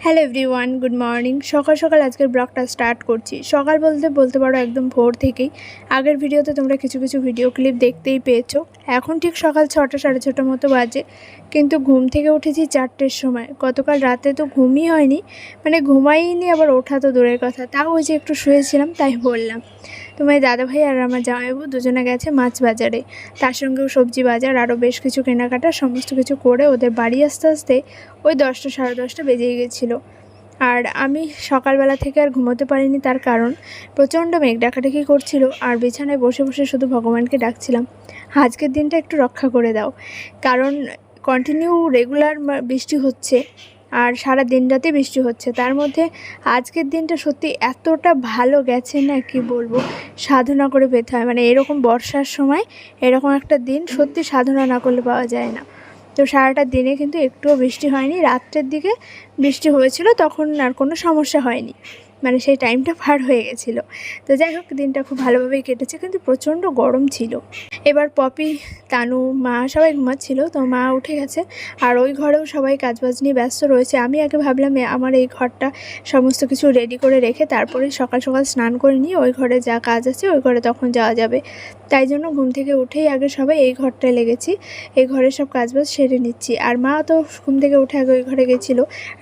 Hello everyone good morning সকাল সকাল আজকের ব্লগটা স্টার্ট করছি। সকাল বলতে বলতে পারো একদম ভোর থেকেই। আগের ভিডিওতে তোমরা কিছু কিছু ভিডিও ক্লিপ দেখতেই পেয়েছ। এখন ঠিক সকাল ছটা, সাড়ে ছটার মতো বাজে। কিন্তু ঘুম থেকে উঠেছি চারটের সময়। গতকাল রাতে তো ঘুমই হয়নি। মানে ঘুমাইনি, আবার ওঠা তো দূরের কথা। তাও ওই যে একটু শুয়েছিলাম, তাই বললাম। তোমার দাদাভাই আর আমার জামাইবাবু দুজনে গেছে মাছ বাজারে। তার সঙ্গেও সবজি বাজার, আরও বেশ কিছু কেনাকাটা, সমস্ত কিছু করে ওদের বাড়ি আসতে আসতে ওই দশটা, সাড়ে দশটা বেজেই গেছিল। আর আমি সকালবেলা থেকে আর ঘুমোতে পারিনি তার কারণ প্রচণ্ড মেঘ ডাকাডাকি করছিল আর বিছানায় বসে বসে শুধু ভগবানকে ডাকছিলাম, আজকের দিনটা একটু রক্ষা করে দাও। কারণ কন্টিনিউ রেগুলার বৃষ্টি হচ্ছে। আর সারা দিন রাতে বৃষ্টি হচ্ছে। তার মধ্যে আজকের দিনটা সত্যি এতটা ভালো গেছে না, কি বলব? সাধনা করে পেতে হয়। মানে এরকম বর্ষার সময় এরকম একটা দিন সত্যি সাধনা না করলে পাওয়া যায় না। তো সারাটা দিনে কিন্তু একটুও বৃষ্টি হয়নি। রাত্রের দিকে বৃষ্টি হয়েছিল, তখন আর কোনো সমস্যা হয়নি। মানে সেই টাইমটা পার হয়ে গেছিল। তো যাই হোক, দিনটা খুব ভালোভাবেই কেটেছে, কিন্তু প্রচণ্ড গরম ছিল। এবার পপি, তানু, মা সবাই ঘুমাচ্ছিল, তো মা উঠে গেছে। আর ওই ঘরেও সবাই কাজবাজ নিয়ে ব্যস্ত রয়েছে। আমি আগে ভাবলাম আমার এই ঘরটা সমস্ত কিছু রেডি করে রেখে তারপরে সকাল সকাল স্নান করে নিয়ে ওই ঘরে যা কাজ আছে, ওই ঘরে তখন যাওয়া যাবে। তাই জন্য ঘুম থেকে উঠেই আগে সবাই এই ঘরটায় লেগেছি। এই ঘরে সব কাজবাজ সেরে নিচ্ছি। আর মা তো ঘুম থেকে উঠে আগে ওই ঘরে গেছিল।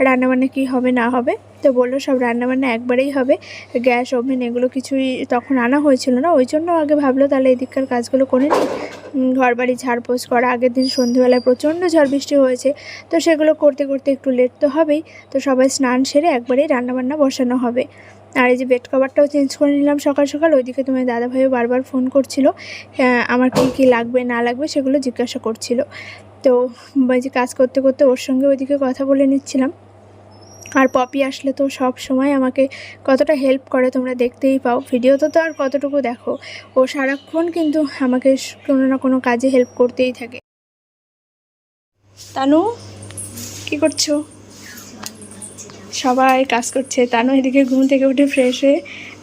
রান্নাবান্না কী হবে না হবে? তো বলল সব রান্নাবান্না একবারেই হবে। গ্যাস, ওভেন এগুলো কিছুই তখন আনা হয়েছিল না। ওই জন্য আগে ভাবলো তাহলে এদিককার কাজগুলো করে নিই। ঘর বাড়ি ঝাড়পোছ করা। আগের দিন সন্ধেবেলায় প্রচণ্ড ঝড় বৃষ্টি হয়েছে। তো সেগুলো করতে করতে একটু লেট তো হবেই। তো সবাই স্নান সেরে একবারেই রান্নাবান্না বসানো হবে। আর এই যে বেড কভারটাও চেঞ্জ করে নিলাম সকাল সকাল ওইদিকে তোমার দাদাভাইও বারবার ফোন করছিল হ্যাঁ, আমার কী কী লাগবে না লাগবে সেগুলো জিজ্ঞাসা করছিল। তো ওই যে কাজ করতে করতে ওর সঙ্গে ওইদিকে কথা বলে নিচ্ছিলাম। আর পপি আসলে তো সব সময় আমাকে কতটা হেল্প করে তোমরা দেখতেই পাও। ভিডিওতে তো আর কতটুকু দেখো। ও সারাক্ষণ কিন্তু আমাকে কোনো না কোনো কাজে হেল্প করতেই থাকে। তানু কি করছ? সবাই কাজ করছে। তানু এদিকে ঘুম থেকে উঠে ফ্রেশ হয়ে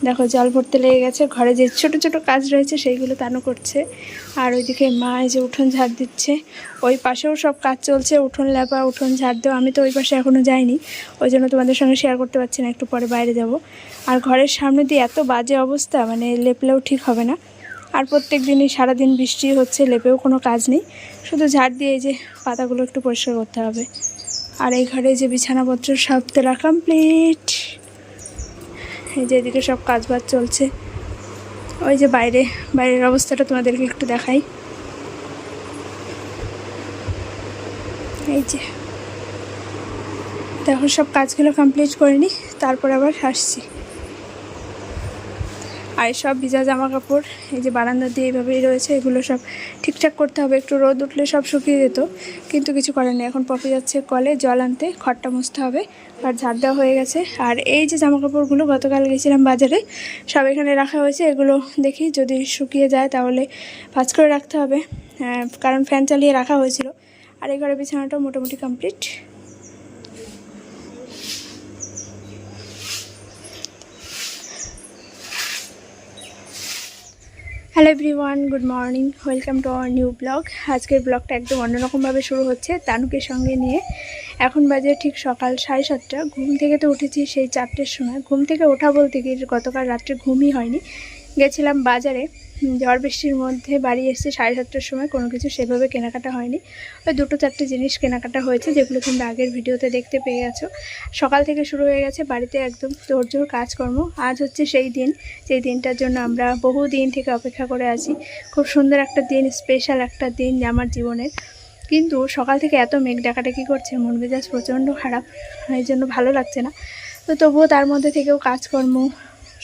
দেখো জল ভরতে লেগে গেছে। ঘরে যে ছোট ছোট কাজ রয়েছে সেইগুলো তানু করছে। আর ওইদিকে মা এই যে উঠোন ঝাড় দিচ্ছে। ওই পাশেও সব কাজ চলছে, উঠোন লেপা, উঠোন ঝাড় দেওয়া। আমি তো ওই পাশে এখনও যাইনি। ওই জন্য তোমাদের সঙ্গে শেয়ার করতে পারছি না, একটু পরে বাইরে যাব। আর ঘরের সামনে দিয়ে এত বাজে অবস্থা মানে লেপলেও ঠিক হবে না। আর প্রত্যেক দিনই সারাদিন বৃষ্টি হচ্ছে, লেপেও কোনো কাজ নেই। শুধু ঝাড় দিয়ে এই যে পাতাগুলো একটু পরিষ্কার করতে হবে। আর এই ঘরে যে বিছানাপত্র সব তেলা কমপ্লিট এই যে এদিকে সব কাজ বাজ চলছে। ওই যে বাইরে, বাইরের অবস্থাটা তোমাদেরকে একটু দেখাই। এই যে। তখন সব কাজগুলো কমপ্লিট করে নিই তারপর আবার আসছি। আর সব ভিজা জামা কাপড় এই যে বারান্দা দিয়ে এইভাবেই রয়েছে, এগুলো সব ঠিকঠাক করতে হবে। একটু রোদ উঠলে সব শুকিয়ে যেত, কিন্তু কিছু করার নেই। এখন পপি যাচ্ছে কলে, জল আনতে, খড়টা মুছতে হবে, আর ঝাড় দেওয়া হয়ে গেছে। আর এই যে জামা কাপড়গুলো গতকাল গেছিলাম বাজারে, সব এখানে রাখা হয়েছে, এগুলো দেখি যদি শুকিয়ে যায় তাহলে ভাজ করে রাখতে হবে। কারণ ফ্যান চালিয়ে রাখা হয়েছিল, আর এই ঘরে বিছানাটাও মোটামুটি complete hello everyone good morning welcome to our new blog আজকের ব্লগটা একদম অন্যরকমভাবে শুরু হচ্ছে তানুকের সঙ্গে নিয়ে। এখন বাজে ঠিক সকাল সাড়ে সাতটা। ঘুম থেকে তো উঠেছি সেই চারটের সময়। ঘুম থেকে ওঠা বলতে গিয়ে গতকাল রাত্রে ঘুমই হয়নি। গেছিলাম বাজারে। ঝড় বৃষ্টির মধ্যে বাড়ি এসেছি সাড়ে সাতটার সময় কোনো কিছু সেভাবে কেনাকাটা হয়নি। ওই দুটো চারটে জিনিস কেনাকাটা হয়েছে, যেগুলো তোমরা আগের ভিডিওতে দেখতে পেয়ে গেছো। সকাল থেকে শুরু হয়ে গেছে বাড়িতে একদম তোড়জোড় কাজকর্ম। আজ হচ্ছে সেই দিন, যেই দিনটার জন্য আমরা বহু দিন থেকে অপেক্ষা করে আছি। খুব সুন্দর একটা দিন, স্পেশাল একটা দিন আমার জীবনের। কিন্তু সকাল থেকে এত মেঘ ডাকাডাকি করছে, মন মেজাজ প্রচণ্ড খারাপ। এই জন্য ভালো লাগছে না। তো তবুও তার মধ্যে থেকেও কাজকর্ম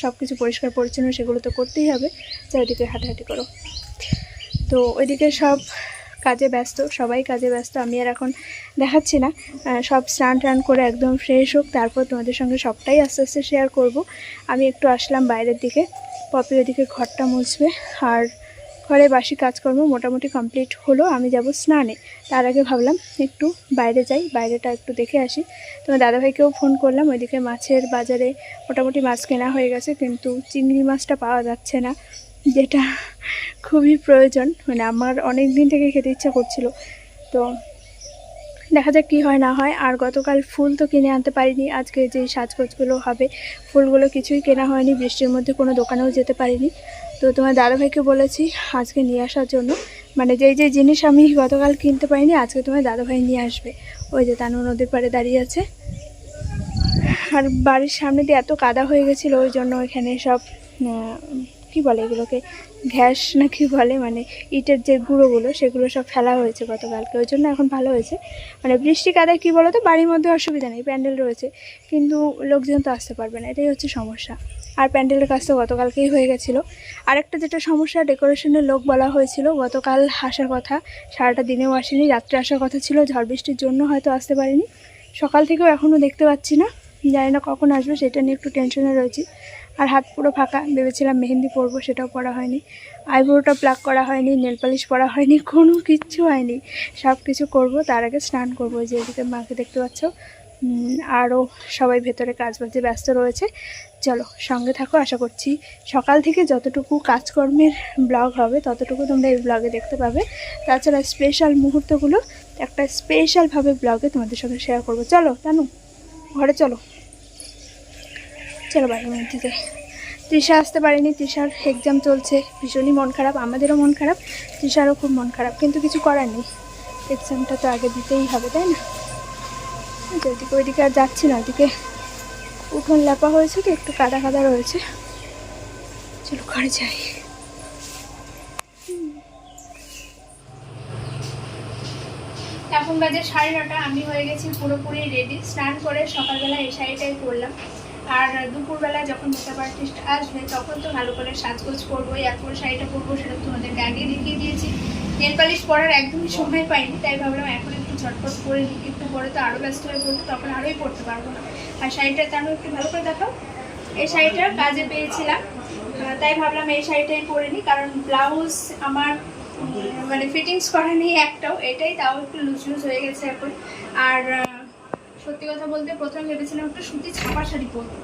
সব কিছু পরিষ্কার, পরিচ্ছন্ন, সেগুলো তো করতেই হবে। চারিদিকে হাঁটাহাঁটি করো। তো ওইদিকে সব কাজে ব্যস্ত, সবাই কাজে ব্যস্ত, আমি আর এখন দেখাচ্ছি না। সব স্নান টান করে একদম ফ্রেশ হোক, তারপর তোমাদের সঙ্গে সবটাই আস্তে আস্তে শেয়ার করব। আমি একটু আসলাম বাইরের দিকে, পপি ওদিকে ঘরটা মুছবে, আর ঘরে বাসি কাজকর্ম মোটামুটি কমপ্লিট হলো, আমি যাব স্নানে। তার আগে ভাবলাম একটু বাইরে যাই, বাইরেটা একটু দেখে আসি। তোমার দাদাভাইকেও ফোন করলাম, ওইদিকে মাছের বাজারে মোটামুটি মাছ কেনা হয়ে গেছে, কিন্তু চিংড়ি মাছটা পাওয়া যাচ্ছে না, যেটা খুবই প্রয়োজন। মানে আমার অনেক দিন থেকে খেতে ইচ্ছা করছিল। তো দেখা যাক কী হয় না হয়। আর গতকাল ফুল তো কিনে আনতে পারিনি, আজকে যে সাজগোজগুলো হবে, ফুলগুলো কিছুই কেনা হয়নি, বৃষ্টির মধ্যে কোনো দোকানেও যেতে পারিনি। তো তোমার দাদাভাইকে বলেছি আজকে নিয়ে আসার জন্য। মানে যেই যে জিনিস আমি গতকাল কিনতে পারিনি, আজকে তোমার দাদাভাই নিয়ে আসবে। ওই যে তানু নদীর পাড়ে দাঁড়িয়ে আছে। আর বাড়ির সামনে দিয়ে এত কাদা হয়ে গেছিল, ওই জন্য এখানে সব কি বলে এগুলোকে, ঘ্যাস না কি বলে মানে ইটের যে গুঁড়োগুলো, সেগুলো সব ফেলা হয়েছে গতকালকে। ওই জন্য এখন ভালো হয়েছে। মানে বৃষ্টি কাদায় কী বলো তো বাড়ির মধ্যে অসুবিধা নেই, প্যান্ডেল রয়েছে। কিন্তু লোকজন তো আসতে পারবে না, এটাই হচ্ছে সমস্যা। আর প্যান্ডেলের কাজ তো গতকালকেই হয়ে গেছিল। আরেকটা যেটা সমস্যা, ডেকোরেশনের লোক বলা হয়েছিল, গতকাল আসার কথা। সারাটা দিনেও আসেনি, রাত্রে আসার কথা ছিল, ঝড় বৃষ্টির জন্য হয়তো আসতে পারিনি। সকাল থেকেও এখনও দেখতে পাচ্ছি না, জানি না কখন আসবে, সেটা নিয়ে একটু টেনশনে রয়েছি। আর হাত পুরো ফাঁকা, ভেবেছিলাম মেহেন্দি পরবো, সেটাও পরা হয়নি। আইব্রোটা প্লাক করা হয়নি, নেল পালিশ পরা হয়নি, কোনো কিচ্ছু হয়নি। সব কিছু করব, তার আগে স্নান করব, যে এদিকে মাকে দেখতে পাচ্ছ। আরও সবাই ভেতরে কাজ বাজে ব্যস্ত রয়েছে। চলো, সঙ্গে থাকো, আশা করছি সকাল থেকে যতটুকু কাজকর্মের ব্লগ হবে, ততটুকু তোমরা এই ব্লগে দেখতে পাবে। তাছাড়া স্পেশাল মুহূর্তগুলো একটা স্পেশালভাবে ব্লগে তোমাদের সঙ্গে শেয়ার করব। চলো জানো ঘরে চলো। চলো বাড়ির মধ্যে। তৃষা আসতে পারেনি, তৃষার এক্সাম চলছে। ভীষণই মন খারাপ, আমাদেরও মন খারাপ, তৃষারও খুব মন খারাপ, কিন্তু কিছু করার নেই। এক্সামটা তো আগে দিতেই হবে, তাই না? এই যে ওইদিকে আর যাচ্ছি না ওইদিকে উঠোন লেপা হয়েছে তো, একটু কাদা কাদা রয়েছে। চলো ঘরে যাই। এখন বাজে সাড়ে নটা, আমি হয়ে গেছি পুরোপুরি রেডি স্নান করে সকালবেলা এই শাড়িটাই পরলাম আর দুপুরবেলা যখন মেকআপ আর্টিস্ট আসবে, তখন তো ভালো করে সাজগোজ করব এরপর শাড়িটা পরবো, সেটা তোমাদেরকে আগে দেখিয়ে দিয়েছি। নেল পালিশ পরার একদমই সময় পাইনি, তাই ভাবলাম এখন একটু ঝটপট করে নিই। পরে তো আরও ব্যস্ত হয়ে পড়ব, তখন আরোই পড়তে পারব না। আর শাড়িটা তেমন একটু ভালো করে দেখাও। এই শাড়িটা কাজে পেয়েছিলাম। তাই ভাবলাম এই শাড়িটাই পরে নিই, কারণ ব্লাউজ আমার মানে ফিটিংস করা নেই একটাও, এটাই, তাও একটু লুজ লুজ হয়ে গেছে এখন। আর সত্যি কথা বলতে প্রথমে ভেবেছিলাম একটা সুতি ছাপা শাড়ি পরবো।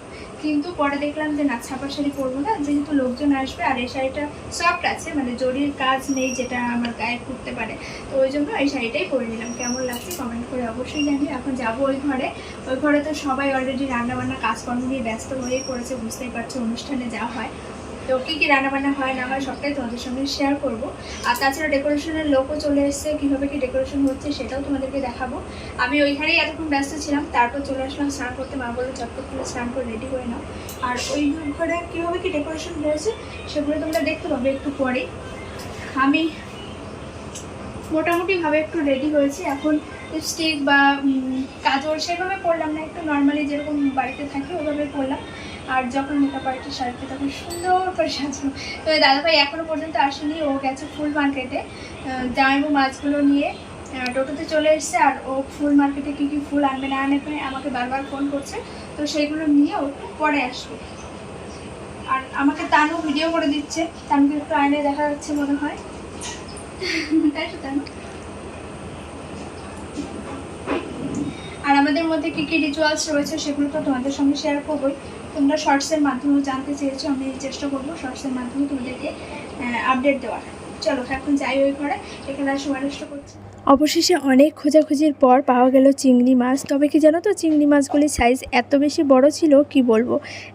কিন্তু পরে দেখলাম যে না ছাপা শাড়ি পরবো না। যেহেতু লোকজন আসবে আর এই শাড়িটা সফট আছে মানে জরির কাজ নেই যেটা আমার গায়ে করতে পারে। তো ওই জন্য এই শাড়িটাই পরে নিলাম। কেমন লাগছে কমেন্ট করে অবশ্যই জানি এখন যাব ওই ঘরে। ওই ঘরে তো সবাই অলরেডি রান্নাবান্না, কাজকর্ম নিয়ে ব্যস্ত হয়েই পড়েছে, বুঝতেই পারছ, অনুষ্ঠানে যাওয়া হয়। তো কী কী রান্নাবান্না হয় না হয় সবটাই তোমাদের সঙ্গে শেয়ার করব। আর তাছাড়া ডেকোরেশনের লোকও চলে এসেছে, কীভাবে কি ডেকোরেশন হচ্ছে সেটাও তোমাদেরকে দেখাবো। আমি ওইখানেই এতক্ষণ ব্যস্ত ছিলাম, তারপর চলে আসলাম স্নান করতে, মা বলল চটপট করে স্নান করে রেডি হয়ে নাও। আর ওই ঘরে কীভাবে কি ডেকোরেশন হয়েছে সেগুলো তোমরা দেখতে পাবে একটু পরে আমি মোটামুটিভাবে একটু রেডি হয়েছি। এখন লিপস্টিক বা কাজল সেভাবে পরলাম না, একটু নর্মালি যেরকম বাড়িতে থাকে ওইভাবে পরলাম। আর যখন মেকআপ আর্টিস্ট আসবে তখন সুন্দর করে সাজানো তো দাদাভাই এখনও পর্যন্ত আসেনি, ও গেছে ফুল মার্কেটে। জামাইবু মাছগুলো নিয়ে টোটোতে চলে এসেছে আর ও ফুল মার্কেটে কী কী ফুল আনবে না আনে আনবে আমাকে বারবার ফোন করছে। তো সেইগুলো নিয়ে ও পরে আসবে। আর আমাকে তানু ভিডিও করে দিচ্ছে। তানুকে একটু আয়নায় দেখা যাচ্ছে মনে হয়। তাই তো তানু আর আমাদের মধ্যে কী কী রিচুয়ালস রয়েছে সেগুলো তো তোমাদের সঙ্গে শেয়ার করবোই। তোমরা শর্টসের মাধ্যমে জানতে চেয়েছো, আমি চেষ্টা করব শর্টসের মাধ্যমে তোমাদেরকে আপডেট দেওয়ার। চলো, এখন যাই ওই ঘরে, এখানে আর করছি অবশেষে অনেক খোঁজাখুঁজির পর পাওয়া গেল চিংড়ি মাছ। তবে কি জানো তো, চিংড়ি মাছগুলির সাইজ এত বেশি বড় ছিল, কি বলব?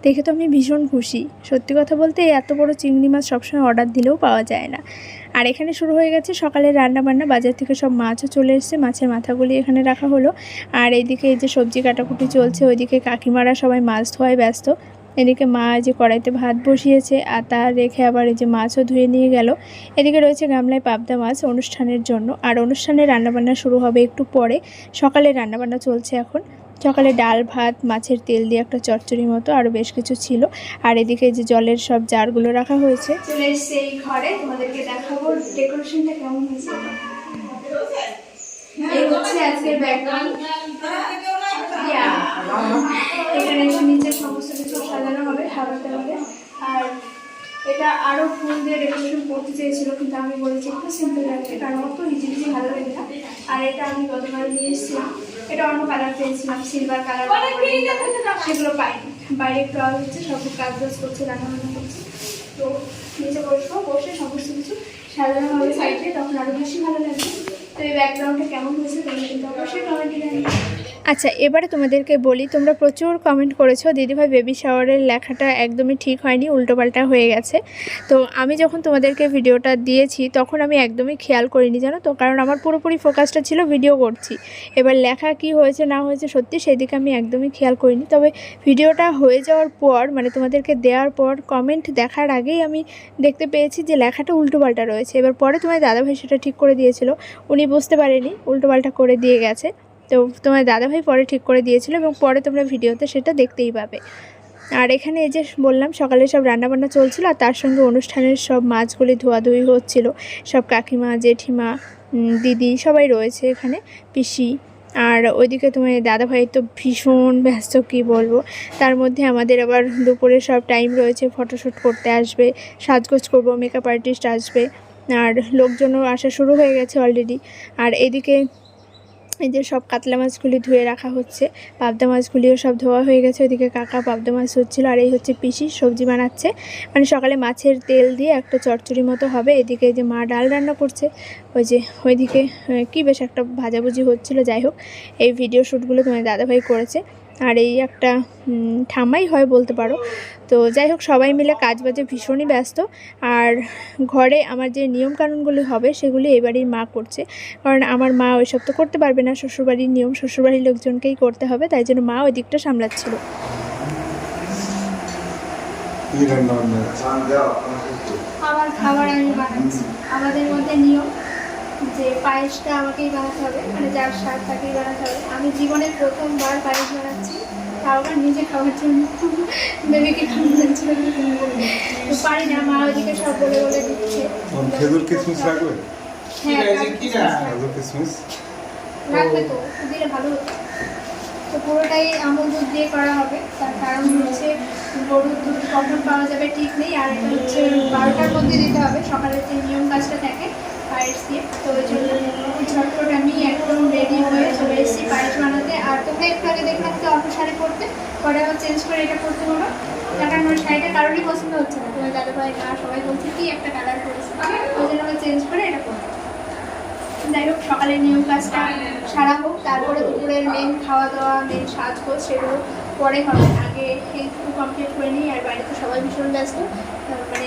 দেখে তো আমি ভীষণ খুশি। সত্যি কথা বলতে, এত বড় চিংড়ি মাছ সবসময় অর্ডার দিলেও পাওয়া যায় না। আর এখানে শুরু হয়ে গেছে সকালের রান্না বান্না বাজার থেকে সব মাছও চলে এসেছে, মাছের মাথাগুলি এখানে রাখা হলো। আর এইদিকে এই যে সবজি কাটাকুটি চলছে, ওইদিকে কাকিমারা সবাই মাছ ধোয়ায় ব্যস্ত। এদিকে মা যে কড়াইতে ভাত বসিয়েছে আর তা রেখে আবার এই যে মাছও ধুয়ে নিয়ে গেল। এদিকে রয়েছে গামলায় পাবদা মাছ অনুষ্ঠানের জন্য। আর অনুষ্ঠানের রান্নাবান্না শুরু হবে একটু পরে। সকালে রান্নাবান্না চলছে এখন। সকালে ডাল, ভাত, মাছের তেল দিয়ে একটা চচ্চড়ি মতো আরও বেশ কিছু ছিল। আর এদিকে যে জলের সব জারগুলো রাখা হয়েছে। এখানে নিচে সমস্ত কিছু সাজানো হবে খাবার দাবারে আর এটা আরও ফুল দিয়ে ডেকোরেশন করতে চেয়েছিল কিন্তু আমি বলেছি একটু সিম্পল রাখতে কারণ অত ইজি ইজি ভালো লাগে না। আর এটা আমি গতবার নিয়ে এসেছিলাম। এটা অন্য কালার পেয়েছিলাম সিলভার কালার সেগুলো পাইনি। বাইরে একটু হচ্ছে সব কাজ বাজ করছে রান্নাবান্না করছে তো নিচে বসবো বসে সমস্ত কিছু সাজানো হবে সাইডে তখন আরও বেশি ভালো লাগবে। তো এই ব্যাকগ্রাউন্ডটা কেমন হয়েছে তোমরা কিন্তু অবশ্যই কমেন্টে জানিও। আচ্ছা এবারে তোমাদেরকে বলি, তোমরা প্রচুর কমেন্ট করেছ, দিদিভাই বেবি শাওয়ারের লেখাটা একদমই ঠিক হয়নি, উল্টোপাল্টা হয়ে গেছে। তো আমি যখন তোমাদেরকে ভিডিওটা দিয়েছি, তখন আমি একদমই খেয়াল করিনি, জানো তো? কারণ আমার পুরোপুরি ফোকাসটা ছিল ভিডিও করছি। এবার লেখা কি হয়েছে, না হয়েছে, সত্যি সেদিকে আমি একদমই খেয়াল করিনি। তবে ভিডিওটা হয়ে যাওয়ার পর মানে তোমাদেরকে দেওয়ার পর কমেন্ট দেখার আগেই আমি দেখতে পেয়েছি যে লেখাটা উল্টোপাল্টা রয়েছে। এবার পরে তোমার দাদাভাই সেটা ঠিক করে দিয়েছিল। উনি বুঝতে পারেনি, উল্টোপাল্টা করে দিয়ে গেছে। তো তোমার দাদাভাই পরে ঠিক করে দিয়েছিল এবং পরে তোমরা ভিডিওতে সেটা দেখতেই পাবে। আর এখানে এই যে বললাম, সকালে সব রান্নাবান্না চলছিল আর তার সঙ্গে অনুষ্ঠানের সব মাছগুলি ধোয়াধুয়ি হচ্ছিল। সব কাকিমা, জেঠিমা দিদি সবাই রয়েছে এখানে, পিসি। আর ওইদিকে তোমার দাদাভাই তো ভীষণ ব্যস্ত, কী বলব? তার মধ্যে আমাদের আবার দুপুরে সব টাইম রয়েছে ফটোশ্যুট করতে আসবে, সাজগোজ করব মেকআপ আর্টিস্ট আসবে। আর লোকজনও আসা শুরু হয়ে গেছে অলরেডি আর এদিকে এই যে সব কাতলা মাছগুলি ধুয়ে রাখা হচ্ছে। পাবদা মাছগুলিও সব ধোয়া হয়ে গেছে, ওইদিকে কাকা পাবদা মাছ হচ্ছিল আর এই হচ্ছে পিসি সবজি বানাচ্ছে। মানে সকালে মাছের তেল দিয়ে একটা চটচড়ি মতো হবে, এদিকে যে মা ডাল রান্না করছে, ওই যে ওইদিকে কী কি বেশ একটা ভাজাভুজি হচ্ছিল। যাই হোক, এই ভিডিও শ্যুটগুলো তোমার দাদাভাই করেছে। আর এই একটা উম, ঠাম্মাই হয় বলতে পারো। তো যাই হোক সবাই মিলে কাজ বাজে ভীষণই ব্যস্ত। আর ঘরে আমার যে নিয়মকানুনগুলি হবে সেগুলি এবারই মা করছে। কারণ আমার মা ওইসব তো করতে পারবে না শ্বশুরবাড়ির নিয়ম শ্বশুরবাড়ির লোকজনকেই করতে হবে তাই জন্য মা ওই দিকটা সামলাচ্ছিল। আমার খাবার আমি বানাচ্ছি। আমাদের মধ্যে নিয়ম যে পায়েসটা আমাকেই বানাতে হবে মানে যার স্বাদ তাকেই বানাতে হবে। আমি জীবনে প্রথমবার পায়েস বানাচ্ছি তাও আবার নিজে খাওয়ার জন্য। বেবিকে খাওয়ার ছিল তো পারি না মা ওইদিকে সব বলে বলে দিচ্ছে। খেজুর হ্যাঁ। খেজুর রাখবে তো দিলে ভালো হতো। তো পুরোটাই আমল দুধ দিয়ে করা হবে। তার কারণ হচ্ছে গরুর দুধ কখন পাওয়া যাবে ঠিক নেই। আর এটা হচ্ছে বারোটার মধ্যে দিতে হবে। সকালের যে নিয়ম কাজটা থাকে পায়েস দিয়ে তো ওই জন্য ঝটপট আমি একদম রেডি হয়ে চলে এসেছি পায়েস বানাতে। আর তোমরা একটু আগে দেখলাম যে অল্প শাড়ি পরতে, পরে আবার চেঞ্জ করে এটা পরতে হলো কারণ ওই শাড়িটা কারোরই পছন্দ হচ্ছে না। তোমার দাদা ভাই, মা সবাই বলছে কি, একটা কালার করেছে ওই জন্য আমি চেঞ্জ করে এটা পরতে। যাই হোক, সকালের নিয়ম কাজটা সারা হোক, তারপরে দুপুরের মেন খাওয়া দাওয়া মেন সাজগোজ সেগুলো পরে হবে। আগে এইটুকু কমপ্লিট করে নিই, আর বাড়িতে সবাই ভীষণ ব্যস্ত। মানে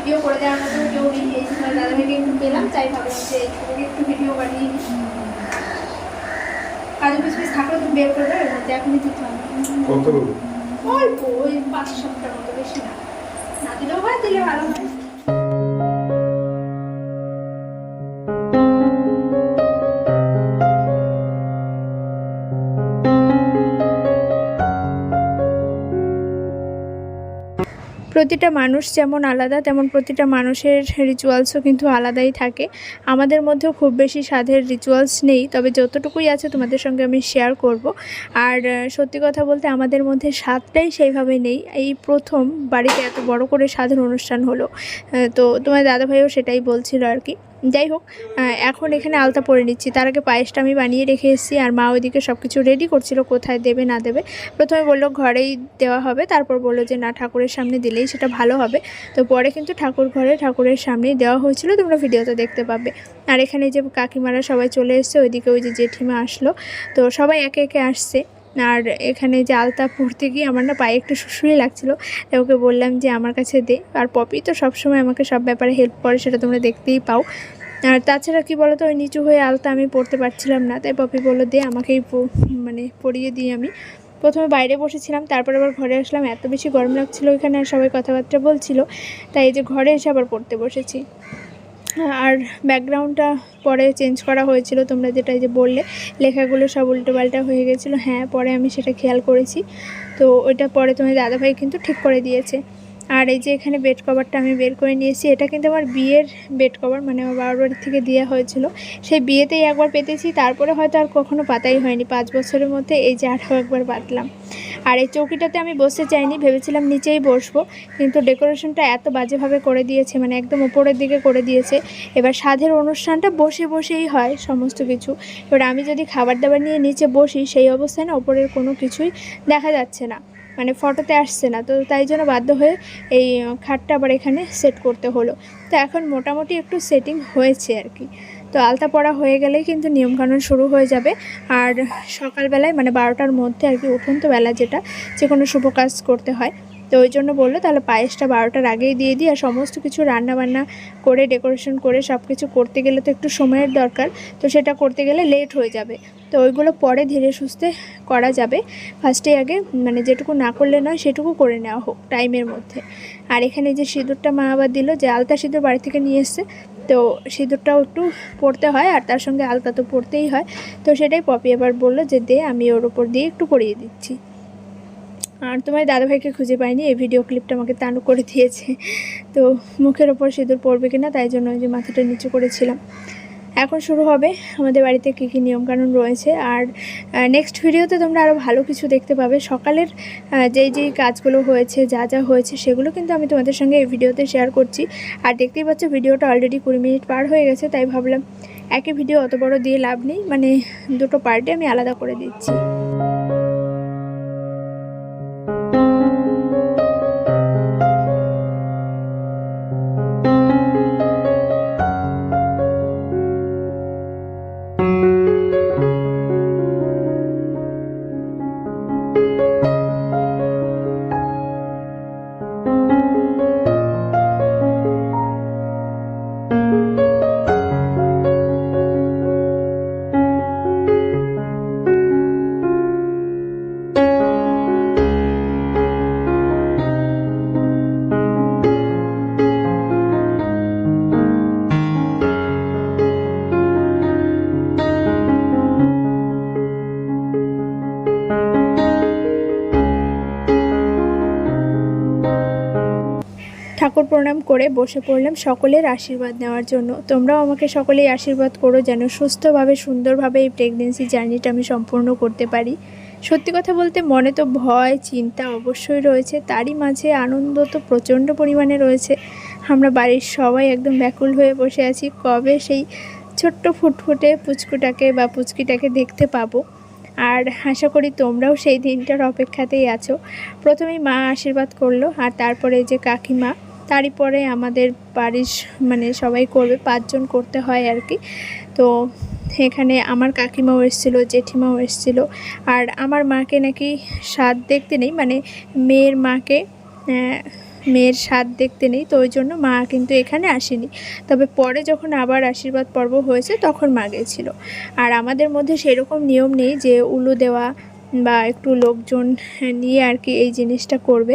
ভিডিও করে দেওয়ার মতো কেউ নেই এই সময় দাদাভাইকে একটু পেলাম চাই ভাবলাম যে তোমাকে একটু ভিডিও বানিয়ে নিই কাজু কিসমিস থাকলে তুমি বের করবে এর মধ্যে এখনই দিতে হবে। অল্প ওই পাঁচ সপ্তাহের মতো বেশি না। না দিলেও হয় দিলে ভালো হয়। প্রতিটা মানুষ যেমন আলাদা, তেমন প্রতিটা মানুষের রিচুয়ালসও কিন্তু আলাদাই থাকে। আমাদের মধ্যেও খুব বেশি সাধের রিচুয়ালস নেই, তবে যতটুকুই আছে তোমাদের সঙ্গে আমি শেয়ার করব। আর সত্যি কথা বলতে আমাদের মধ্যে স্বাদটাই সেইভাবে নেই। এই প্রথম বাড়িতে এত বড় করে স্বাদের অনুষ্ঠান হলো তো তোমার দাদাভাইও সেটাই বলছিল আর কি। যাই হোক এখন এখানে আলতা পরে নিচ্ছি। তার আগে পায়েসটা আমি বানিয়ে রেখে এসেছি আর মা ওইদিকে সব কিছু রেডি করছিল, কোথায় দেবে, না দেবে। প্রথমে বলল ঘরেই দেওয়া হবে, তারপর বলল যে, না, ঠাকুরের সামনে দিলেই সেটা ভালো হবে। তো পরে কিন্তু ঠাকুর ঘরে ঠাকুরের সামনেই দেওয়া হয়েছিল, তোমরা ভিডিওতে দেখতে পাবে। আর এখানে যে কাকিমারা সবাই চলে এসছে, ওইদিকে ওই যে জেঠিমা আসলো। তো সবাই একে একে আসছে। আর এখানে যে আলতা পড়তে গিয়ে আমার না পায়ে একটু শুশুরি লাগছিল, তাই ওকে বললাম যে আমার কাছে দে। আর পপি তো সবসময় আমাকে সব ব্যাপারে হেল্প করে, সেটা তোমরা দেখতেই পাও। আর তাছাড়া কি বলো তো ওই নিচু হয়ে আলতা আমি পড়তে পারছিলাম না, তাই পপি বলল, দে, আমাকেই মানে পড়িয়ে দিই আমি। প্রথমে বাইরে বসেছিলাম, তারপর আবার ঘরে আসলাম, এত বেশি গরম লাগছিল ওইখানে আর সবাই কথাবার্তা বলছিল, তাই এই যে ঘরে এসে আবার পড়তে বসেছি। আর ব্যাকগ্রাউন্ডটা পরে চেঞ্জ করা হয়েছিল, তোমরা যেটা যে বললে, লেখাগুলো সব উল্টোপাল্টা হয়ে গেছিল। হ্যাঁ পরে আমি সেটা খেয়াল করেছি। তো ওইটা পরে তোমার দাদাভাই কিন্তু ঠিক করে দিয়েছে। আর এই যে এখানে বেড কভারটা আমি বের করে নিয়েছি, এটা কিন্তু আমার বিয়ের বেড কভার মানে আমার বাবার বাড়ি থেকে দেওয়া হয়েছিল। সেই বিয়েতেই একবার পেতেছি, তারপরে হয়তো আর কখনো পাতাই হয়নি। পাঁচ বছরের মধ্যে এই যে আরও একবার পাতলাম। আর এই চৌকিটাতে আমি বসতে চাইনি, ভেবেছিলাম নিচেই বসবো, কিন্তু ডেকোরেশনটা এত বাজেভাবে করে দিয়েছে মানে একদম উপরের দিকে করে দিয়েছে। এবার সাধের অনুষ্ঠানটা বসে বসেই হয় সমস্ত কিছু। এবার আমি যদি খাবার দাবার নিয়ে নিচে বসি, সেই অবস্থায় না ওপরের কোনো কিছুই দেখা যাচ্ছে না মানে ফটোতে আসছে না। তো তাই জন্য বাধ্য হয়ে এই খাটটা আবার এখানে সেট করতে হলো। তো এখন মোটামুটি একটু সেটিং হয়েছে আর কি। তো আলতা পড়া হয়ে গেলেই কিন্তু নিয়মকানুন শুরু হয়ে যাবে। আর সকালবেলায় মানে বারোটার মধ্যে আর কি উঠন্ত বেলা যেটা, যে কোনো শুভ কাজ করতে হয়। তো ওই জন্য বলল, তাহলে পায়েসটা বারোটার আগেই দিয়ে দিই। আর সমস্ত কিছু রান্না বান্না করে ডেকোরেশন করে সব কিছু করতে গেলে তো একটু সময়ের দরকার। তো সেটা করতে গেলে লেট হয়ে যাবে। তো ওইগুলো পরে ধীরে সুস্থে করা যাবে। ফার্স্টে আগে মানে যেটুকু না করলে নয়, সেটুকু করে নেওয়া হোক টাইমের মধ্যে। আর এখানে যে সিঁদুরটা মা আবার দিল, যে আলতা সিঁদুর বাড়ি থেকে নিয়ে এসছে তো সিঁদুরটাও একটু পড়তে হয় আর তার সঙ্গে আলতা তো পড়তেই হয়। তো সেটাই পপি এবার বলল যে, দে, আমি ওর ওপর দিয়ে একটু পরিয়ে দিচ্ছি। আর তোমার দাদাভাইকে খুঁজে পাইনি, এই ভিডিও ক্লিপটা আমাকে তানু করে দিয়েছে। তো মুখের ওপর সিঁদুর পড়বে কিনা, তাই জন্য ওই যে মাথাটা নিচু করেছিলাম। এখন শুরু হবে আমাদের বাড়িতে কী কী নিয়মকানুন রয়েছে। আর নেক্সট ভিডিওতে তোমরা আরও ভালো কিছু দেখতে পাবে। সকালের যেই যেই কাজগুলো হয়েছে, যা যা হয়েছে, সেগুলো কিন্তু আমি তোমাদের সঙ্গে এই ভিডিওতে শেয়ার করছি। আর দেখতেই পাচ্ছ ভিডিওটা অলরেডি কুড়ি মিনিট পার হয়ে গেছে, তাই ভাবলাম একই ভিডিও অত বড় দিয়ে লাভ নেই। মানে দুটো পার্টে আমি আলাদা করে দিচ্ছি। প্রণাম করে বসে পড়লাম সকলের আশীর্বাদ নেওয়ার জন্য। তোমরাও আমাকে সকলেই আশীর্বাদ করো যেন সুস্থভাবে, সুন্দরভাবে এই প্রেগনেন্সি জার্নিটা আমি সম্পূর্ণ করতে পারি। সত্যি কথা বলতে মনে তো ভয়, চিন্তা অবশ্যই রয়েছে। তারই মাঝে আনন্দ তো প্রচণ্ড পরিমাণে রয়েছে। আমরা বাড়ির সবাই একদম ব্যাকুল হয়ে বসে আছি। কবে সেই ছোট্ট ফুটফুটে পুচকুটাকে বা পুচকিটাকে দেখতে পাবো? আর আশা করি তোমরাও সেই দিনটার অপেক্ষাতেই আছো। প্রথমেই মা আশীর্বাদ করল, আর তারপরে যে কাকিমা তারই পরে আমাদের বাড়ির মানে সবাই করবে, পাঁচজন করতে হয় আর কি। তো এখানে আমার কাকিমাও এসেছিল, জেঠিমাও এসেছিল। আর আমার মাকে নাকি স্বাদ দেখতে নেই মানে মেয়ের মাকে মেয়ের স্বাদ দেখতে নেই, তো ওই জন্য মা কিন্তু এখানে আসেনি। তবে পরে যখন আবার আশীর্বাদ পর্ব হয়েছে, তখন মা গেছিল। আর আমাদের মধ্যে সেরকম নিয়ম নেই যে উলু দেওয়া বা একটু লোকজন নিয়ে আর কি এই জিনিসটা করবে।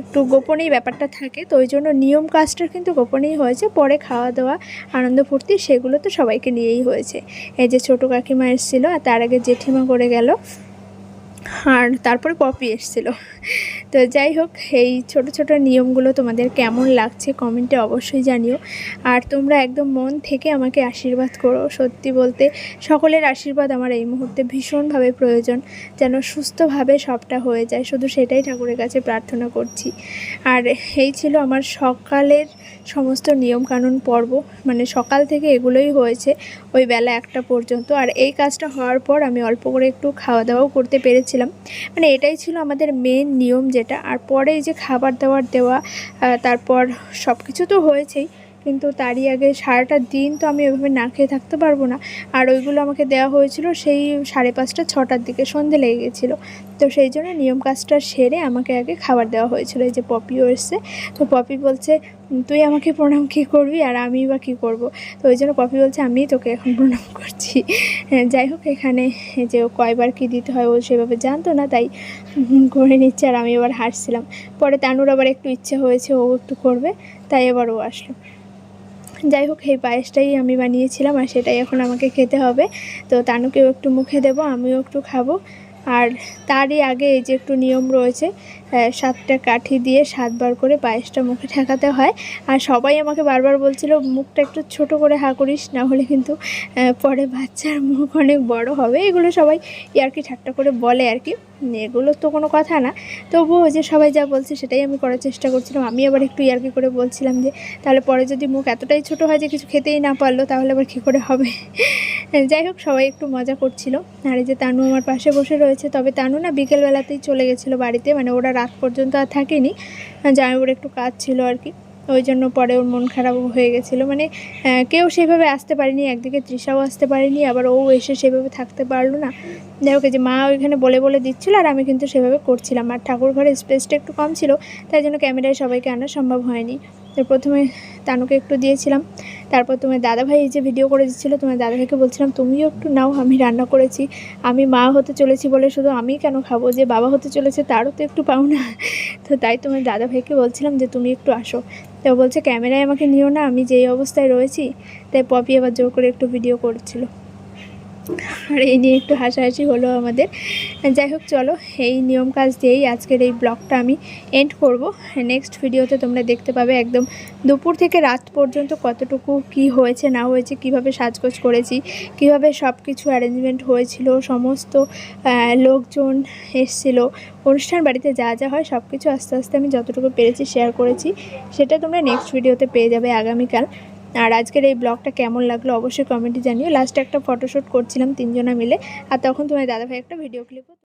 একটু গোপনেই ব্যাপারটা থাকে, তো ওই জন্য নিয়ম কাজটা কিন্তু গোপনেই হয়েছে। পরে খাওয়া দাওয়া, আনন্দ ফুর্তি সেগুলো তো সবাইকে নিয়েই হয়েছে। এই যে ছোটো কাকিমা এসেছিল আর তার আগে জেঠিমা করে গেল। আর তারপরে পপি এসেছিল। তো যাই হোক, এই ছোট ছোট নিয়মগুলো তোমাদের কেমন লাগছে কমেন্টে অবশ্যই জানিও। আর তোমরা একদম মন থেকে আমাকে আশীর্বাদ করো। সত্যি বলতে, সকলের আশীর্বাদ আমার এই মুহূর্তে ভীষণভাবে প্রয়োজন, যেন সুস্থভাবে সবটা হয়ে যায়। শুধু সেটাই ঠাকুরের কাছে প্রার্থনা করছি। আর এই ছিল আমার সকালের সমস্ত নিয়মকানুন পর্ব মানে সকাল থেকে এগুলোই হয়েছে ওই বেলা একটা পর্যন্ত। আর এই কাজটা হওয়ার পর আমি অল্প করে একটু খাওয়া দাওয়াও করতে পেরেছিলাম। মানে এটাই ছিল আমাদের মেন নিয়ম যেটা। আর পরে যে খাবার দাবার দেওয়া তারপর সব কিছু তো হয়েছেই। কিন্তু তারই আগে সারাটা দিন তো আমি ওইভাবে না খেয়ে থাকতে পারব না। আর ওইগুলো আমাকে দেওয়া হয়েছিল সেই সাড়ে পাঁচটা ছটার দিকে সন্ধে লেগে গেছিল। তো সেই জন্য নিয়ম কাজটা সেরে আমাকে আগে খাবার দেওয়া হয়েছিল। এই যে পপিও এসছে তো পপি বলছে তুই আমাকে প্রণাম কী করবি আর আমি বা কী করব? তো ওই জন্য পপি বলছে আমি তোকে এখন প্রণাম করছি। হ্যাঁ, যাই হোক এখানে যে কয়বার কী দিতে হয় ও সেভাবে জানতো না তাই করে নিচ্ছে আর আমি এবার হাসছিলাম। পরে তানুর আবার একটু ইচ্ছে হয়েছে ও একটু করবে তাই এবার ও আসলো। যাই হোক, এই পায়েসটাই আমি বানিয়েছিলাম আর সেটাই এখন আমাকে খেতে হবে। তো তানুকেও একটু মুখে দেব, আমিও একটু খাব। আর তারই আগে এই যে একটু নিয়ম রয়েছে সাতটা কাঠি দিয়ে সাতবার করে পায়েসটা মুখে ঠেকাতে হয়। আর সবাই আমাকে বারবার বলছিল, মুখটা একটু ছোট করে হা করিস, না হলে কিন্তু পরে বাচ্চার মুখ অনেক বড় হবে। এগুলো সবাই ইয়ার্কি ঠাট্টা করে বলে আর কি। এগুলো তো কোনো কথা না। তবুও যে সবাই যা বলছে সেটাই আমি করার চেষ্টা করছিলাম। আমি আবার একটু ইয়ার্কি করে বলছিলাম যে, তাহলে পরে যদি মুখ এতটাই ছোট হয় যে কিছু খেতেই না পারল, তাহলে আবার কী করে হবে? যাই হোক, সবাই একটু মজা করছিল। আর এই যে তানু আমার পাশে বসে রয়েছে, তবে তানু না বিকেলবেলাতেই চলে গেছিল বাড়িতে। মানে ওরা রাত পর্যন্ত আর থাকেনি। জামাইবাবুর একটু কাজ ছিল আর কি। ওই জন্য পরে ওর মন খারাপ হয়ে গেছিল। মানে কেউ সেভাবে আসতে পারেনি, একদিকে তৃষাও আসতে পারেনি, আবার ও এসে সেভাবে থাকতে পারল না। যাই হোক যে মা ওইখানে বলে বলে দিচ্ছিল আর আমি কিন্তু সেভাবে করছিলাম। আর ঠাকুর ঘরের স্পেসটা একটু কম ছিল, তাই জন্য ক্যামেরায় সবাইকে আনা সম্ভব হয়নি। তো প্রথমে তানুকে একটু দিয়েছিলাম। তারপর তোমার দাদাভাই এই যে ভিডিও করে দিচ্ছিল, তোমার দাদাভাইকে বলছিলাম, তুমিও একটু নাও, আমি রান্না করেছি, আমি মা হতে চলেছি বলে শুধু আমি কেন খাব? যে বাবা হতে চলেছে তারও তো একটু পাও না তো তাই তোমার দাদাভাইকে বলছিলাম যে, তুমি একটু আসো। তো বলছে, ক্যামেরায় আমাকে নিও না, আমি যেই অবস্থায় রয়েছি। তাই পপি আবার জোর করে একটু ভিডিও করছিল। আর এই নিয়ে একটু হাসাহাসি হলো আমাদের। যাই হোক, চলো, এই নিয়ম কাজ দিয়েই আজকের এই ব্লগটা আমি এন্ড করব। নেক্সট ভিডিওতে তোমরা দেখতে পাবে একদম দুপুর থেকে রাত পর্যন্ত কতটুকু কি হয়েছে, না হয়েছে, কীভাবে সাজগোজ করেছি, কীভাবে সব কিছু অ্যারেঞ্জমেন্ট হয়েছিল, সমস্ত লোকজন এসছিল, অনুষ্ঠান বাড়িতে যা যা হয় সব কিছু আস্তে আস্তে আমি যতটুকু পেরেছি শেয়ার করেছি। সেটা তোমরা নেক্সট ভিডিওতে পেয়ে যাবে আগামীকাল। আর আজকের এই ব্লগটা কেমন লাগল অবশ্যই কমেন্টে জানিও। লাস্টে একটা ফটোশ্যুট করছিলাম তিনজনা মিলে। আর তখন তোমার দাদাভাই একটা ভিডিও ক্লিপও